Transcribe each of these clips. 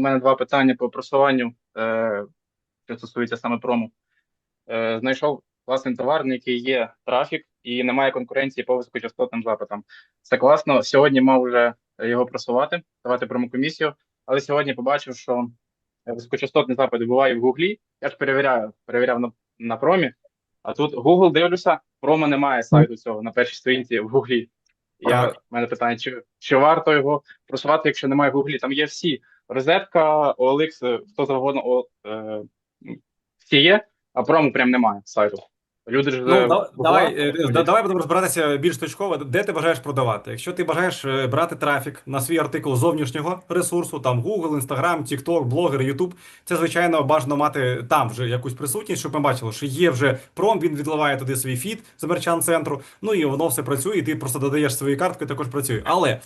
мене два питання по просуванню, е, що стосується саме прому. Е, знайшов класний товар, на який є трафік і немає конкуренції по високочастотним запитам. Це класно. Сьогодні мав вже його просувати, давати промокомісію, але сьогодні побачив, що високочастотний запит буває в Гуглі. Я ж перевіряю, перевіряв на, на промі, а тут Google дивлюся, промо немає сайту цього на першій сторінці в Гуглі. Я в мене питання, чи, чи варто його просувати, якщо немає в Гуглі? Там є всі розетка, OLX, хто завгодно, о, е, всі є, а прому прям немає сайту. Люди ж Ну, е, да- давай, е, да- давай будемо розбиратися більш точково. Де ти бажаєш продавати? Якщо ти бажаєш е, брати трафік на свій артикул зовнішнього ресурсу, там Google, Instagram, TikTok, блогер, YouTube, це звичайно бажано мати там вже якусь присутність, щоб ми бачили, що є вже пром, він відливає туди свій фід з мерчан центру. Ну і воно все працює, і ти просто додаєш свої картки, також працює. Але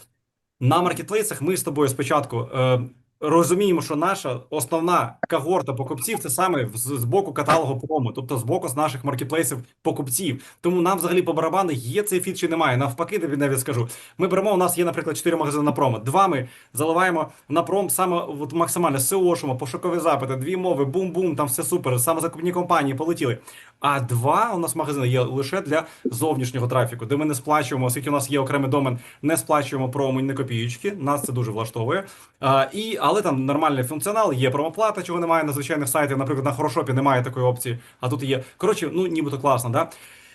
на маркетплейсах ми з тобою спочатку е, розуміємо, що наша основна когорта покупців це саме з, з боку каталогу промо, тобто з боку з наших маркетплейсів покупців. Тому нам взагалі по барабану є цей фіт чи немає. Навпаки, тобі навіть скажу. Ми беремо. У нас є, наприклад, 4 магазини на промо. Два ми заливаємо на пром саме от максимально SEO-шимо, пошукові запити, дві мови, бум-бум, там все супер. Саме закупні компанії полетіли. А два у нас магазини є лише для зовнішнього трафіку, де ми не сплачуємо, оскільки у нас є окремий домен, не сплачуємо промо ні копієчки. Нас це дуже влаштовує. А, і, але там нормальний функціонал, є промоплата, чого немає на звичайних сайтах. Наприклад, на хорошопі немає такої опції, а тут є. Коротше, ну нібито класно, да?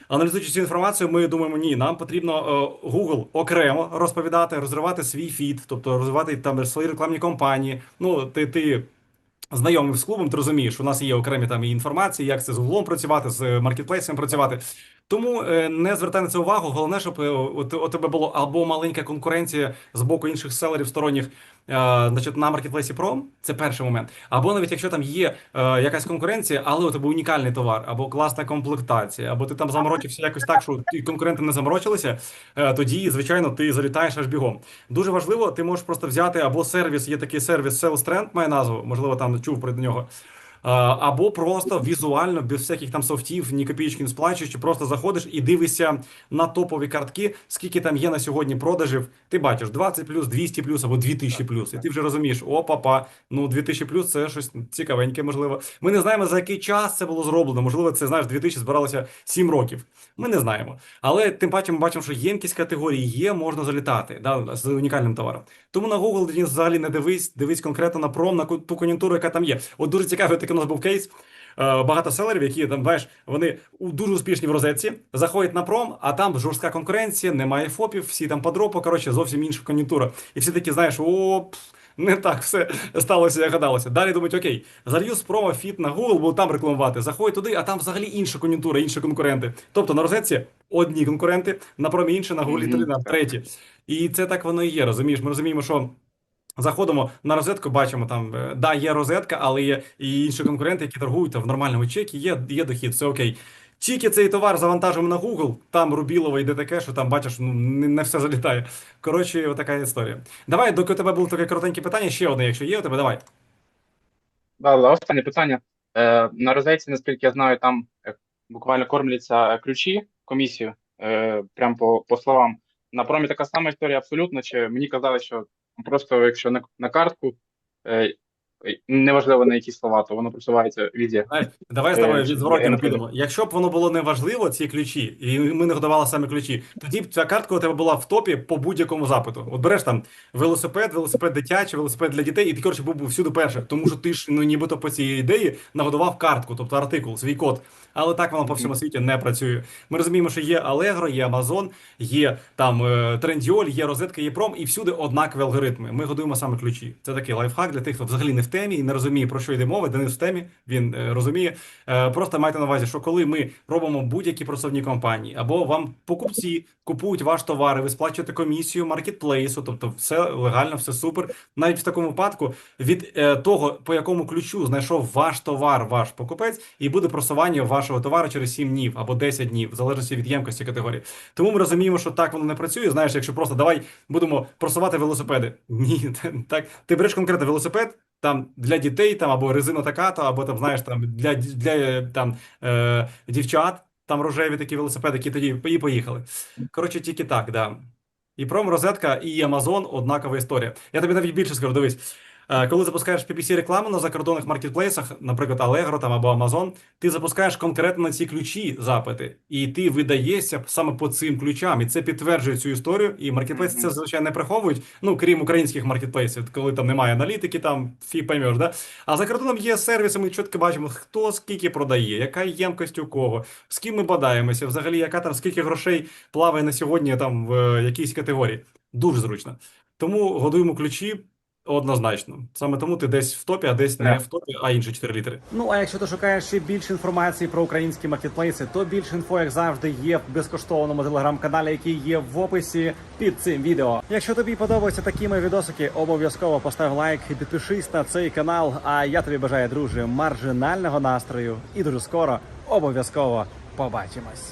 Аналізуючи цю інформацію, ми думаємо, ні, нам потрібно е, Google окремо розповідати, розривати свій фід, тобто розвивати там свої рекламні кампанії. Ну, ти, ти знайомий з клубом, ти розумієш, у нас є окремі там інформації, як це з Google працювати, з маркетплейсом працювати. Тому е, не звертай на це увагу. Головне, щоб е, у, тебе було або маленька конкуренція з боку інших селерів сторонніх, е, значить, на маркетплейсі Pro, це перший момент. Або навіть якщо там є е, якась конкуренція, але у тебе унікальний товар, або класна комплектація, або ти там заморочився якось так, що ті конкуренти не заморочилися, е, тоді, звичайно, ти залітаєш аж бігом. Дуже важливо, ти можеш просто взяти або сервіс, є такий сервіс Sales Trend, має назву, можливо, там чув про нього. А, Або просто візуально, без всяких там софтів, ні копійки не сплачуючи, просто заходиш і дивишся на топові картки, скільки там є на сьогодні продажів. Ти бачиш 20 плюс, 200 плюс або 2000 плюс. І ти вже розумієш, о, папа, ну 2000 плюс це щось цікавеньке, можливо. Ми не знаємо, за який час це було зроблено. Можливо, це знаєш, 2000 збиралося 7 років. Ми не знаємо. Але тим паче ми бачимо, що ємкість категорії є, можна залітати да, з унікальним товаром. Тому на Google взагалі не дивись, дивись конкретно на пром, на ту кон'юнктуру, яка там є. От дуже цікавий такий у нас був кейс. Е, Багато селерів, які там знаєш, вони дуже успішні в розетці, заходять на пром, а там жорстка конкуренція, немає ФОПів, всі там по дропу, коротше, зовсім інша кон'юнктура. І всі такі, знаєш, о, не так все сталося, як гадалося. Далі думають, окей, залью з промо фіт на Google, буду там рекламувати. Заходять туди, а там взагалі інша кон'юнктура, інші конкуренти. Тобто на розетці одні конкуренти, на промі інші, на Google Мгм. три, на треті. І це так воно і є. Розумієш? Ми розуміємо, що. Заходимо на розетку, бачимо там, е, да, є розетка, але є і інші конкуренти, які торгують в нормальному чекі, є, є дохід, все окей. Тільки цей товар завантажимо на Google, там Рубілово йде таке, що там бачиш, ну не, не все залітає. Коротше, отака історія. Давай, доки у тебе було таке коротеньке питання, ще одне, якщо є у тебе, давай. Да, останнє питання. Е, на розетці, наскільки я знаю, там е, буквально кормляться е, ключі комісію, е, прям по, по словам. На промі така сама історія абсолютно. Чи мені казали, що просто якщо на, на картку, е, неважливо на які слова, то воно просувається везде. Давай, з Е, тобою від зворотнього підемо. Якщо б воно було неважливо, ці ключі, і ми не годували саме ключі, тоді б ця картка у тебе була в топі по будь-якому запиту. От береш там велосипед, велосипед дитячий, велосипед для дітей, і ти коротше був би всюди перший, тому що ти ж ну нібито по цій ідеї нагодував картку, тобто артикул, свій код. Але так воно по всьому світі не працює. Ми розуміємо, що є Allegro, є Amazon, є там е, Trendyol, є розетка, є пром, і всюди однакові алгоритми. Ми годуємо саме ключі. Це такий лайфхак для тих, хто взагалі не в темі і не розуміє, про що йде мова. Денис в темі, він е, розуміє. Е, просто майте на увазі, що коли ми робимо будь-які просувні компанії, або вам покупці купують ваш товар, і ви сплачуєте комісію маркетплейсу, тобто все легально, все супер. Навіть в такому випадку від е, того, по якому ключу знайшов ваш товар, ваш покупець, і буде просування вашого товару через 7 днів або 10 днів, в залежності від ємкості категорії. Тому ми розуміємо, що так воно не працює. Знаєш, якщо просто давай будемо просувати велосипеди. Ні, так ти береш конкретно велосипед. Там для дітей, там або резина така, або там знаєш там для, для е, там е, дівчат, там рожеві такі велосипеди, які тоді і поїхали. Коротше, тільки так, да. І промрозетка, і Амазон однакова історія. Я тобі навіть більше скажу, дивись. Е, Коли запускаєш PPC рекламу на закордонних маркетплейсах, наприклад, Allegro там або Amazon, ти запускаєш конкретно на ці ключі запити, і ти видаєшся саме по цим ключам, і це підтверджує цю історію. І маркетплейси Мгм. це звичайно не приховують. Ну крім українських маркетплейсів, коли там немає аналітики, там фі поймеш, да. А за кордоном є сервіси. Ми чітко бачимо, хто скільки продає, яка ємкость у кого, з ким ми бадаємося, взагалі, яка там скільки грошей плаває на сьогодні там в е, якійсь категорії. Дуже зручно. Тому годуємо ключі однозначно. Саме тому ти десь в топі, а десь не в топі, а інші 4 літери. Ну а якщо ти шукаєш ще більше інформації про українські маркетплейси, то більше інфо, як завжди, є в безкоштовному телеграм-каналі, який є в описі під цим відео. Якщо тобі подобаються такі мої відосики, обов'язково постав лайк і підпишись на цей канал. А я тобі бажаю, друже, маржинального настрою і дуже скоро обов'язково побачимось.